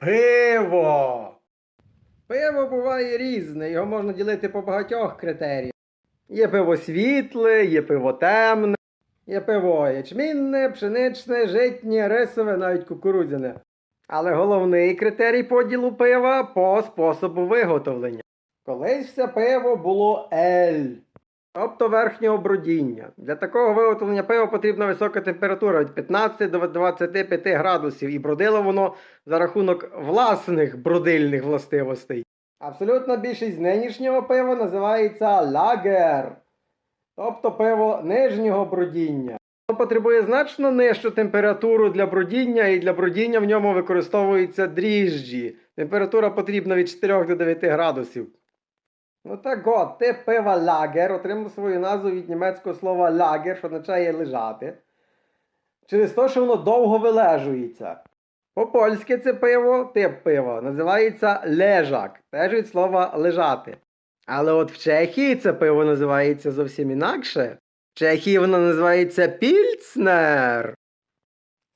Пиво. Пиво буває різне, його можна ділити по багатьох критеріях. Є пиво світле, є пиво темне, є пиво ячмінне, пшеничне, житнє, рисове, навіть кукурудзяне. Але головний критерій поділу пива по способу виготовлення. Колись все пиво було ель, тобто верхнього бродіння. Для такого виготовлення пива потрібна висока температура від 15 до 25 градусів, і бродило воно за рахунок власних бродильних властивостей. Абсолютна більшість нинішнього пива називається лагер, тобто пиво нижнього бродіння. Воно потребує значно нижчу температуру для бродіння, і для бродіння в ньому використовуються дріжджі. Температура потрібна від 4 до 9 градусів. Ну так от, тип пива лагер отримав свою назву від німецького слова лагер, що означає лежати. Через те, що воно довго вилежується. По-польськи це пиво, тип пива, називається лежак, теж від слова лежати. Але от в Чехії це пиво називається зовсім інакше. В Чехії воно називається пільцнер.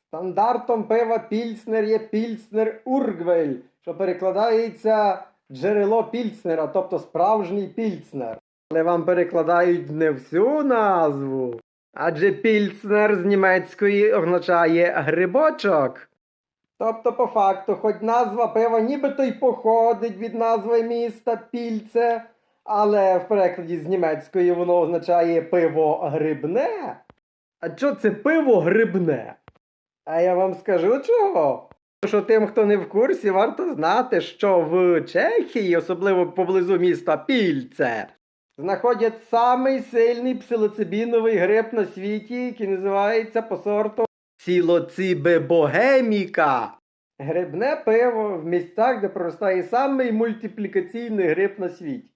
Стандартом пива пільцнер є пільцнер ургвель, що перекладається джерело пільцнера, тобто справжній пільцнер. Але вам перекладають не всю назву. Адже пільцнер з німецької означає грибочок. Тобто, по факту, хоч назва пива нібито й походить від назви міста Пільце, але в перекладі з німецької воно означає пиво грибне. А що це пиво грибне? А я вам скажу чого. Що тим, хто не в курсі, варто знати, що в Чехії, особливо поблизу міста Пільце, знаходять самий сильний псилоцибіновий гриб на світі, який називається по сорту Псилоцибе богеміка. Грибне пиво в місцях, де проростає самий мультиплікаційний гриб на світі.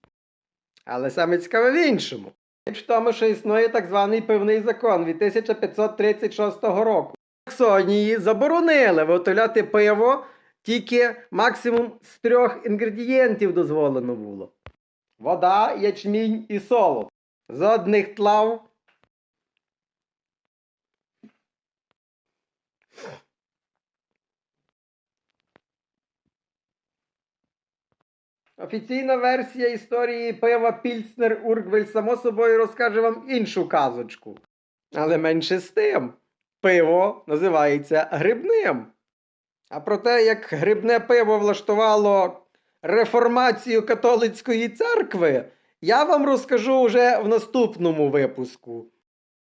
Але саме цікаве в іншому. Річ в тому, що існує так званий пивний закон від 1536 року. Саксонії заборонили виготовляти пиво, тільки максимум з трьох інгредієнтів дозволено було: вода, ячмінь і солод. З одних тлав. Офіційна версія історії пива Пільцнер Ургвель само собою розкаже вам іншу казочку. Але менше з тим, пиво називається грибним. А про те, як грибне пиво влаштувало реформацію католицької церкви, я вам розкажу вже в наступному випуску.